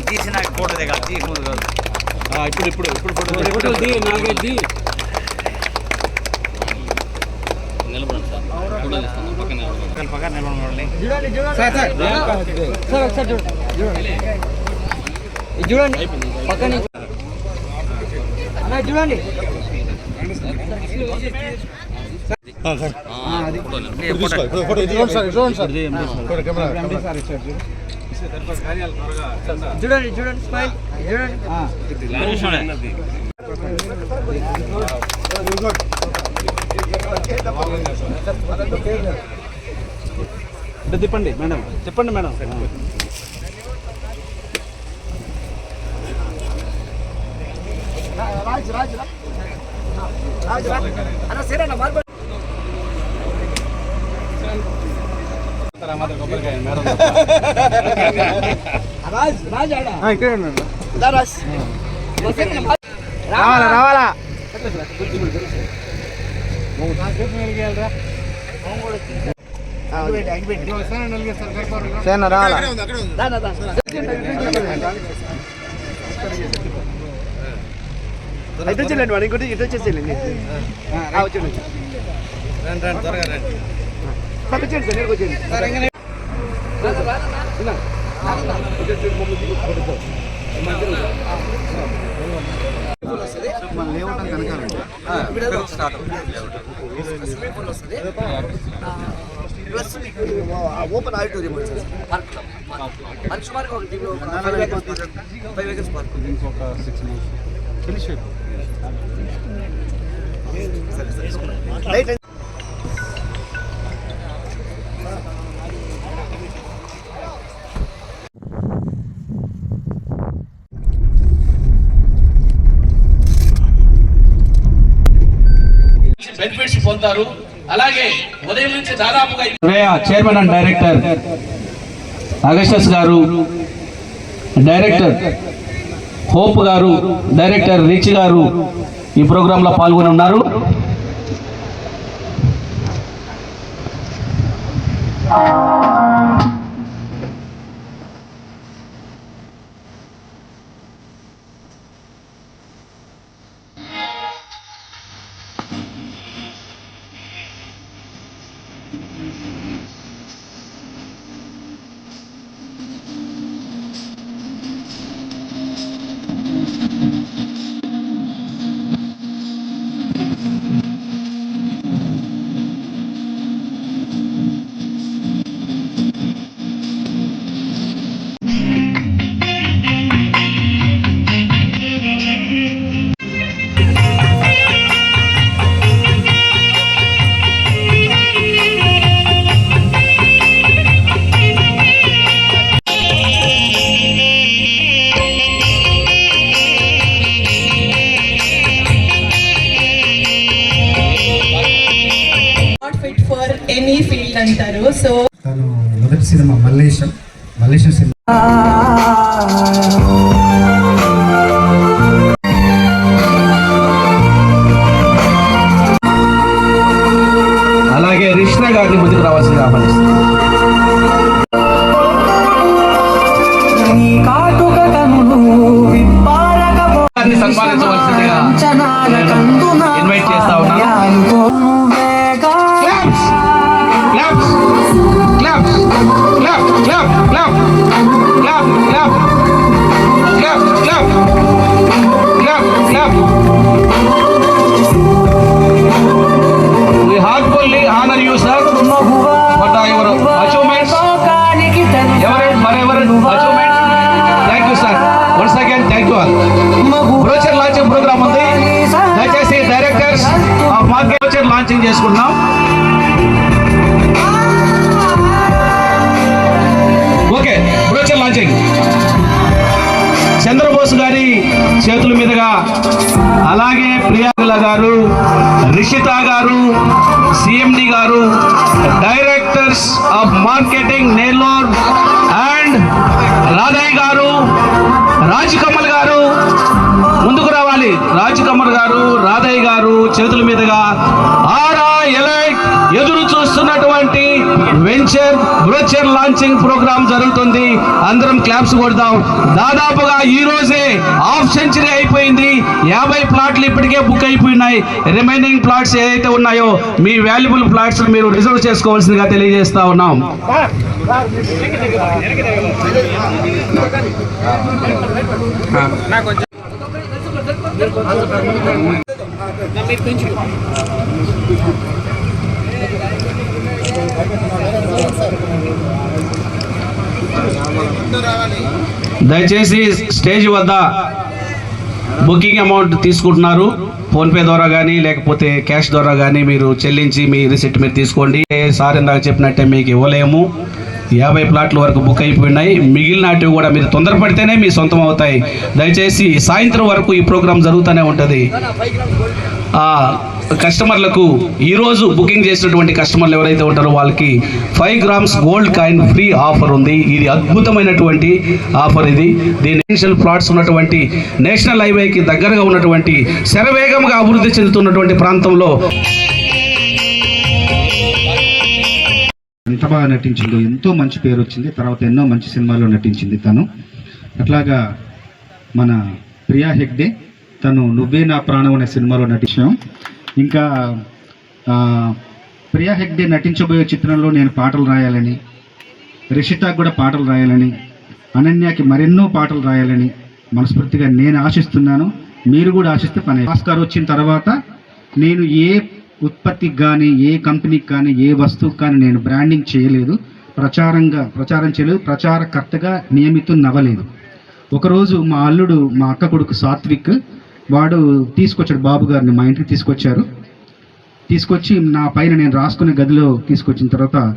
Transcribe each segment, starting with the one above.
తీసి నాకు ఫోటో దిగాలి తీసి ముందు కాదు ఇప్పుడు ఇప్పుడు ఇప్పుడు ఫోటో ఫోటో ది నాలుగైదు ది పక్కన నిలబడి చూడండి చూడండి సార్ ఒకసారి చూడండి చూడండి ఇది చూడండి పక్కన అన్న చూడండి చూడండి చూడండి స్మైల్ చూడండి తిప్పండి మేడం తిప్పండి మేడం రాజు ఉండండి. రావాలా రావాలా సేన రావాలా ఇటు వచ్చేయండి వాడు ఇంకోటి ఇటు వచ్చేసేయండి వచ్చేయండి రండి రండి త్వరగా రండి సార్ వచ్చేయండి సార్ ఓపెన్ ఆడిటోరియం వచ్చింది పార్క్ మార్గం five acres park six months finish అయిపోతుంది లైట్ బెనిఫిట్స్ పొందుతారు అలాగే ఉదయం నుంచి దాదాపుగా చైర్మన్ అండ్ డైరెక్టర్ అగస్టస్ గారు డైరెక్టర్ హోప్ గారు డైరెక్టర్ రిచ్ గారు ఈ ప్రోగ్రాంలో పాల్గొని ఉన్నారు Thank you. మొదటి సినిమా మల్లేశం. మల్లేశం సినిమా. అలాగే రిష్ణ గారిని ముందుకు రావాల్సిందిగా ఆహ్వానిస్తున్నాను గారిని We heartfully honor you, sir, for the- your achievements. Every- for your achievements. Thank you, sir. Once again, thank you all. Brochure launching program ఉంది దయచేసి డైరెక్టర్స్ మార్కెట్ బ్రోచర్ లాంచింగ్ చేసుకుంటున్నాం ఓకే బ్రోచర్ లాంచింగ్ చంద్రబోస్ గారి చేతుల మీదుగా అలాగే ప్రియాంకల గారు రిషిత గారు CMD గారు directors of marketing Nellore and Radhaiah గారు రాజ్ కమల్ గారు. ముందుకు రావాలి. రాజ్ గారు రాధయ్య గారు చేతుల మీదుగా ఎదురు చూస్తున్నటువంటి వెంచర్ బ్రోచర్ లాంచింగ్ ప్రోగ్రామ్ జరుగుతుంది. అందరం క్లాప్స్ కొడదాం. దాదాపుగా ఈ రోజే హాఫ్ సెంచరీ అయిపోయింది. యాభై ప్లాట్లు ఇప్పటికే బుక్ అయిపోయినాయి. రిమైనింగ్ ప్లాట్స్ ఏదైతే ఉన్నాయో మీ వాల్యుబుల్ ప్లాట్స్ మీరు రిజర్వ్ చేసుకోవాల్సిందిగా తెలియజేస్తా ఉన్నాం. దయచేసి స్టేజ్ వద్ద బుకింగ్ అమౌంట్ తీసుకుంటున్నారు. ఫోన్పే ద్వారా కానీ లేకపోతే క్యాష్ ద్వారా కానీ మీరు చెల్లించి మీ రిసిప్ట్ మీరు తీసుకోండి. సార్ ఇందాక చెప్పినట్టే మీకు ఇవ్వలేము. యాభై ప్లాట్ల వరకు బుక్ అయిపోయినాయి. మిగిలినటివి కూడా మీరు తొందరపడితేనే మీ సొంతం అవుతాయి. దయచేసి సాయంత్రం వరకు ఈ ప్రోగ్రాం జరుగుతూనే ఉంటుంది. కస్టమర్లకు ఈరోజు బుకింగ్ చేసినటువంటి కస్టమర్లు ఎవరైతే ఉంటారో వాళ్ళకి five grams gold coin free offer ఉంది. ఇది అద్భుతమైనటువంటి ఆఫర్ ఇది. దీని నేషనల్ ఫ్లాట్స్ ఉన్నటువంటి నేషనల్ హైవేకి దగ్గరగా ఉన్నటువంటి శరవేగంగా అభివృద్ధి చెందుతున్నటువంటి ప్రాంతంలో ఎంత బాగా నటించిందో ఎంతో మంచి పేరు వచ్చింది. తర్వాత ఎన్నో మంచి సినిమాల్లో నటించింది తను. అట్లాగా మన ప్రియా హెగ్డే తను నువ్వే నా ప్రాణం అనే సినిమాలో నటించాం. ఇంకా ప్రియా హెగ్డే నటించబోయే చిత్రంలో నేను పాటలు రాయాలని రిషితాకు కూడా పాటలు రాయాలని అనన్యకి మరెన్నో పాటలు రాయాలని మనస్ఫూర్తిగా నేను ఆశిస్తున్నాను. మీరు కూడా ఆశిస్తే పని ఆస్కార్ వచ్చిన తర్వాత నేను ఏ ఉత్పత్తికి కానీ ఏ కంపెనీకి కానీ ఏ వస్తువుకి కానీ నేను బ్రాండింగ్ చేయలేదు. ప్రచారంగా ప్రచారం చేయలేదు. ప్రచారకర్తగా నియమితం నవ్వలేదు ఒకరోజు మా అల్లుడు మా అక్క కొడుకు సాత్విక్ వాడు తీసుకొచ్చాడు బాబు గారిని మా ఇంటికి తీసుకొచ్చారు. తీసుకొచ్చి నా పైన నేను రాసుకునే గదిలో తీసుకొచ్చిన తర్వాత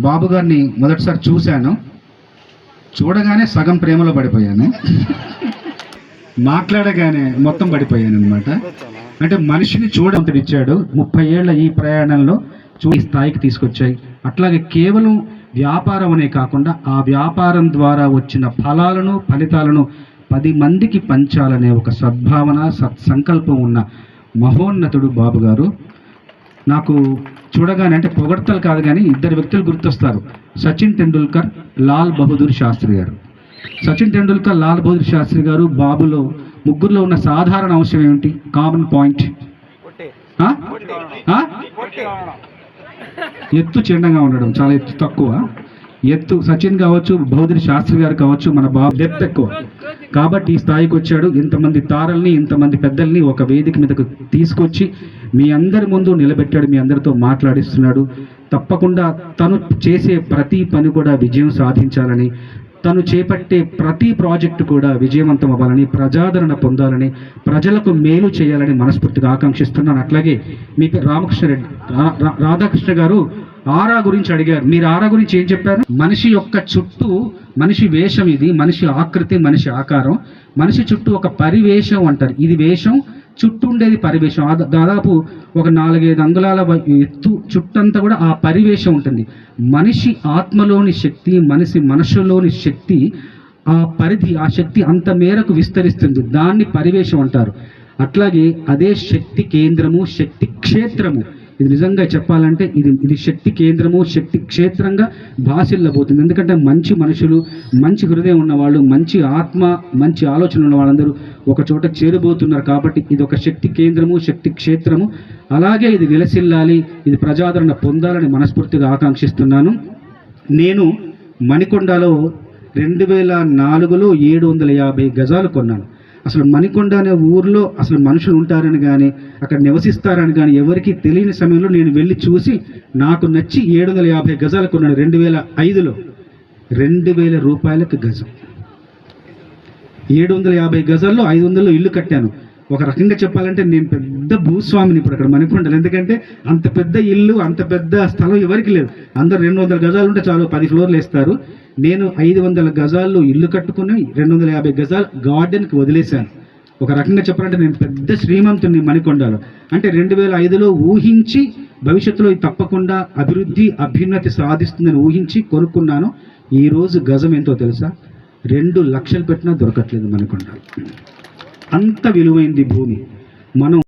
బాబు గారిని మొదటిసారి చూశాను. చూడగానే సగం ప్రేమలో పడిపోయాను. మాట్లాడగానే మొత్తం పడిపోయాను అనమాట అంటే మనిషిని చూడంతటి ఇచ్చాడు. ముప్పై ఏళ్ళ ఈ ప్రయాణంలో చూ స్థాయికి తీసుకొచ్చాయి. అట్లాగే కేవలం వ్యాపారం అనే కాకుండా ఆ వ్యాపారం ద్వారా వచ్చిన ఫలాలను ఫలితాలను పది మందికి పంచాలనే ఒక సద్భావన సత్సంకల్పం ఉన్న మహోన్నతుడు బాబు గారు. నాకు చూడగానే అంటే పొగడ్తలు కాదు కానీ ఇద్దరు వ్యక్తులు గుర్తొస్తారు. సచిన్ టెండూల్కర్ లాల్ బహదూర్ శాస్త్రి గారు. సచిన్ టెండూల్కర్ లాల్ బహదూర్ శాస్త్రి గారు బాబులో ముగ్గురులో ఉన్న సాధారణ అంశం ఏమిటి? Common point. ఎత్తు చిన్నగా ఉండడం చాలా ఎత్తు తక్కువ. ఎత్తు సచిన్ కావచ్చు బహదూర్ శాస్త్రి గారు కావచ్చు మన బాబు డెప్త్ ఎక్కువ. కాబట్టి ఈ స్థాయికి వచ్చాడు. ఇంతమంది తారల్ని ఇంతమంది పెద్దల్ని ఒక వేదిక మీదకు తీసుకొచ్చి మీ అందరి ముందు నిలబెట్టాడు మీ అందరితో మాట్లాడిస్తున్నాడు. తప్పకుండా తను చేసే ప్రతి పని కూడా విజయం సాధించాలని తను చేపట్టే ప్రతి ప్రాజెక్టు కూడా విజయవంతం అవ్వాలని ప్రజాదరణ పొందాలని ప్రజలకు మేలు చేయాలని మనస్ఫూర్తిగా ఆకాంక్షిస్తున్నాను. అట్లాగే మీ రామకృష్ణ రెడ్డి రాధాకృష్ణ గారు ఆరా గురించి అడిగారు. మీరు ఆరా గురించి ఏం చెప్పారు? మనిషి యొక్క చుట్టూ మనిషి వేషం ఇది. మనిషి ఆకృతి మనిషి ఆకారం. మనిషి చుట్టూ ఒక పరివేషం అంటారు. ఇది వేషం చుట్టూ ఉండేది పరివేషం. దాదాపు ఒక నాలుగైదు అంగుళాల ఎత్తు చుట్టంతా కూడా ఆ పరివేషం ఉంటుంది. మనిషి ఆత్మలోని శక్తి మనిషి మనసులోని శక్తి ఆ పరిధి ఆ శక్తి అంత మేరకు విస్తరిస్తుంది. దాన్ని పరివేషం అంటారు. అట్లాగే అదే శక్తి కేంద్రము శక్తి క్షేత్రము. ఇది నిజంగా చెప్పాలంటే ఇది ఇది శక్తి కేంద్రము శక్తి క్షేత్రంగా భాసిల్లబోతుంది. ఎందుకంటే మంచి మనుషులు మంచి హృదయం ఉన్నవాళ్ళు మంచి ఆత్మ మంచి ఆలోచన ఉన్న వాళ్ళందరూ ఒక చోట చేరబోతున్నారు కాబట్టి ఇది ఒక శక్తి కేంద్రము శక్తి క్షేత్రము. అలాగే ఇది విలసిల్లాలి ఇది ప్రజాదరణ పొందాలని మనస్ఫూర్తిగా ఆకాంక్షిస్తున్నాను. నేను మణికొండలో రెండు వేల నాలుగులో ఏడు వందల యాభై గజాలు కొన్నాను. అసలు మణికొండ అనే ఊర్లో అసలు మనుషులు ఉంటారని కానీ అక్కడ నివసిస్తారని కానీ ఎవరికీ తెలియని సమయంలో నేను వెళ్ళి చూసి నాకు నచ్చి ఏడు వందల యాభై గజాలు కొన్నాను రెండు వేల ఐదులో. రెండు వేల రూపాయలకు గజం. ఏడు వందల యాభై గజాల్లో ఐదు వందలు ఇల్లు కట్టాను. ఒక రకంగా చెప్పాలంటే నేను పెద్ద పెద్ద భూస్వామిని ఇప్పుడు అక్కడ మణికొండలు. ఎందుకంటే అంత పెద్ద ఇల్లు అంత పెద్ద స్థలం ఎవరికి లేదు. అందరు రెండు వందల గజాలు ఉంటే చాలు పది ఫ్లోర్లు వేస్తారు. నేను ఐదు వందల గజాల్లో ఇల్లు కట్టుకుని రెండు వందల యాభై గజాలు గార్డెన్కి వదిలేశాను. ఒక రకంగా చెప్పాలంటే నేను పెద్ద శ్రీమంతుని మణికొండలో. అంటే రెండు వేల ఐదులో ఊహించి భవిష్యత్తులో తప్పకుండా అభివృద్ధి అభ్యున్నతి సాధిస్తుందని ఊహించి కొనుక్కున్నాను. ఈరోజు గజం ఎంతో తెలుసా? రెండు లక్షలు పెట్టినా దొరకట్లేదు మణికొండ అంత విలువైంది భూమి. మనం